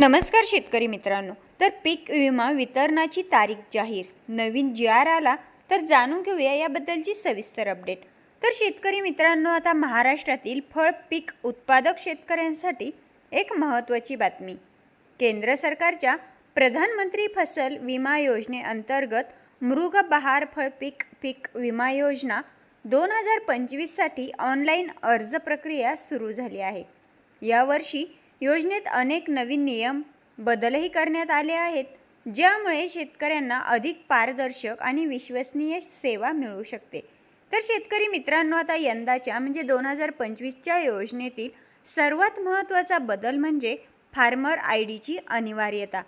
नमस्कार शेतकरी मित्रांनो तर पीक विमा वितरणाची तारीख जाहीर. नवीन जी आर आला तर जाणून घेऊया याबद्दलची सविस्तर अपडेट तर शेतकरी मित्रांनो आता महाराष्ट्रातील फळ पीक उत्पादक शेतकऱ्यांसाठी एक महत्त्वाची बातमी. केंद्र सरकारच्या प्रधानमंत्री फसल विमा योजनेअंतर्गत मृग बहार फळ पीक पीक विमा योजना दोन हजार पंचवीससाठी ऑनलाईन अर्ज प्रक्रिया सुरू झाली आहे. यावर्षी योजनेत अनेक नवीन नियम बदलही करण्यात आले आहेत ज्यामुळे शेतकऱ्यांना अधिक पारदर्शक आणि विश्वसनीय सेवा मिळू शकते. तर शेतकरी मित्रांनो आता यंदाच्या म्हणजे दोन हजार पंचवीसच्या योजनेतील सर्वात महत्त्वाचा बदल म्हणजे फार्मर आय डीची अनिवार्यता.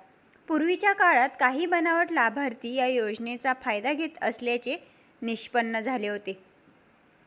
पूर्वीच्या काळात काही बनावट लाभार्थी या योजनेचा फायदा घेत असल्याचे निष्पन्न झाले होते.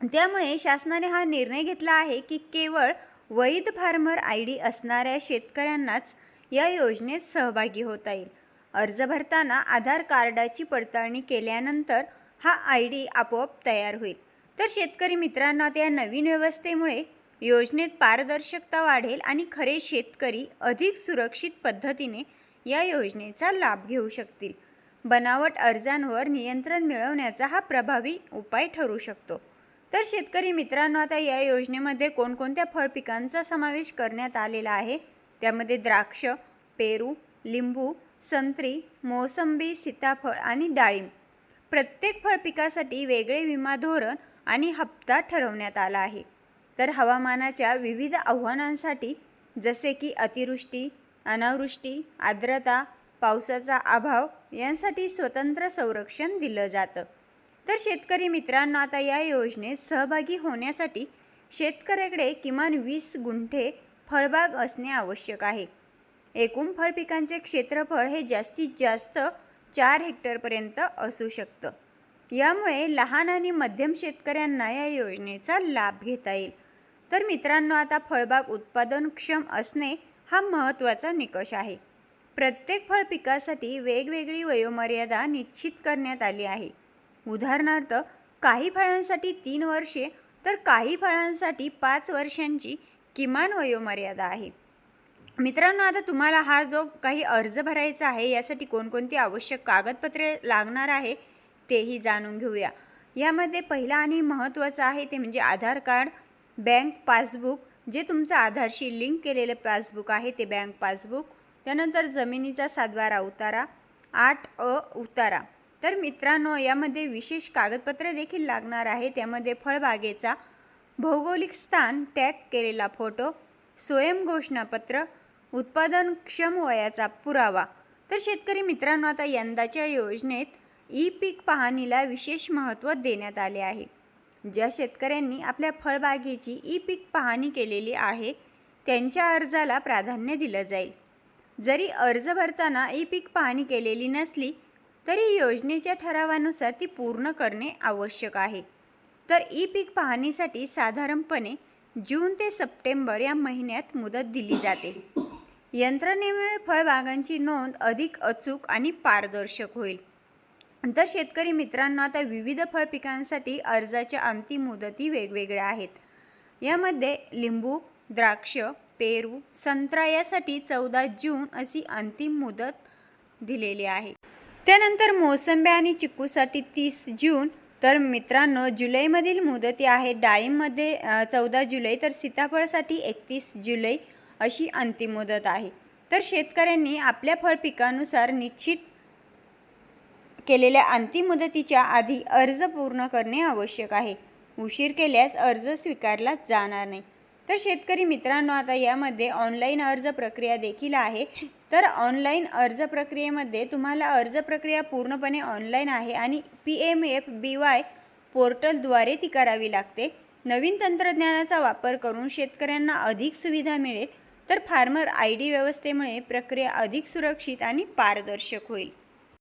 त्यामुळे शासनाने हा निर्णय घेतला आहे की केवळ वैध फार्मर आय डी असणाऱ्या शेतकऱ्यांनाच या योजनेत सहभागी होता येईल. अर्ज भरताना आधार कार्डाची पडताळणी केल्यानंतर हा आय डी आपोआप तयार होईल. तर शेतकरी मित्रांना त्या नवीन व्यवस्थेमुळे योजनेत पारदर्शकता वाढेल आणि खरे शेतकरी अधिक सुरक्षित पद्धतीने या योजनेचा लाभ घेऊ शकतील. बनावट अर्जांवर नियंत्रण मिळवण्याचा हा प्रभावी उपाय ठरू शकतो. तर शेतकरी मित्रांनो आता या योजनेमध्ये कोणकोणत्या फळ पिकांचा समावेश करण्यात आलेला आहे? त्यामध्ये द्राक्ष पेरू लिंबू संत्री मोसंबी सीताफळ आणि डाळिंब. प्रत्येक फळ पिकासाठी वेगळे विमा धोरण आणि हप्ता ठरवण्यात आला आहे. तर हवामानाच्या विविध आव्हानांसाठी जसे की अतिवृष्टी अनावृष्टी आर्द्रता पावसाचा अभाव यांसाठी स्वतंत्र संरक्षण दिलं जातं. तर शेतकरी मित्रांनो आता या योजनेत सहभागी होण्यासाठी शेतकऱ्याकडे किमान वीस गुंठे फळबाग असणे आवश्यक आहे. एकूण फळ पिकांचे क्षेत्रफळ हे जास्तीत जास्त चार हेक्टरपर्यंत असू शकतं. यामुळे लहान आणि मध्यम शेतकऱ्यांना या योजनेचा लाभ घेता येईल. तर मित्रांनो आता फळबाग उत्पादनक्षम असणे हा महत्त्वाचा निकष आहे. प्रत्येक फळ पिकासाठी वेगवेगळी वयोमर्यादा निश्चित करण्यात आली आहे. उदाहरणार्थ काही फळांसाठी तीन वर्षे तर काही फळांसाठी पाच वर्षांची किमान वयोमर्यादा आहे. मित्रांनो आता तुम्हाला हा जो काही अर्ज भरायचा आहे यासाठी कोणकोणती आवश्यक कागदपत्रे लागणार आहे तेही जाणून घेऊया. यामध्ये पहिला आणि महत्त्वाचं आहे ते म्हणजे आधार कार्ड बँक पासबुक जे तुमचं आधारशी लिंक केलेलं पासबुक आहे ते बँक पासबुक त्यानंतर जमिनीचा सातबारा उतारा आठ अ उतारा. तर मित्रांनो यामध्ये विशेष कागदपत्रे देखील लागणार आहे. त्यामध्ये फळबागेचा भौगोलिक स्थान टॅग केलेला फोटो स्वयंघोषणापत्र उत्पादनक्षम वयाचा पुरावा. तर शेतकरी मित्रांनो आता यंदाच्या योजनेत ई पीक पाहणीला विशेष महत्त्व देण्यात आले आहे. ज्या शेतकऱ्यांनी आपल्या फळबागेची ई पीक पाहणी केलेली आहे त्यांच्या अर्जाला प्राधान्य दिलं जाईल. जरी अर्ज भरताना ई पीक पाहणी केलेली नसली तरी योजनेच्या ठरावानुसार ती पूर्ण करणे आवश्यक आहे. तर ई पीक पाहणीसाठी साधारणपणे जून ते सप्टेंबर या महिन्यात मुदत दिली जाते. यंत्रणेमुळे फळबागांची नोंद अधिक अचूक आणि पारदर्शक होईल. तर शेतकरी मित्रांनो आता विविध फळ पिकांसाठी अर्जाच्या अंतिम मुदती वेगवेगळ्या आहेत. यामध्ये लिंबू द्राक्ष पेरू संत्रा यासाठी चौदा जून अशी अंतिम मुदत दिलेली आहे. त्यानंतर मोसंबी आणि चिक्कूसाठी तीस जून तर मित्रांनो जुलैमधील मुदती आहे डाळिंबमध्ये चौदा जुलै तर सीताफळसाठी एकतीस जुलै अशी अंतिम मुदत आहे. तर शेतकऱ्यांनी आपल्या फळ पिकानुसार निश्चित केलेल्या अंतिम मुदतीच्या आधी अर्ज पूर्ण करणे आवश्यक आहे. उशीर केल्यास अर्ज स्वीकारला जाणार नाही. तर शेतकरी मित्रांनो आता यामध्ये ऑनलाईन अर्ज प्रक्रिया देखील आहे. तर ऑनलाईन अर्ज प्रक्रियेमध्ये तुम्हाला अर्ज प्रक्रिया पूर्णपणे ऑनलाईन आहे आणि P M F B Y पोर्टलद्वारे ती करावी लागते. नवीन तंत्रज्ञानाचा वापर करून शेतकऱ्यांना अधिक सुविधा मिळेल तर फार्मर आय डी व्यवस्थेमुळे प्रक्रिया अधिक सुरक्षित आणि पारदर्शक होईल.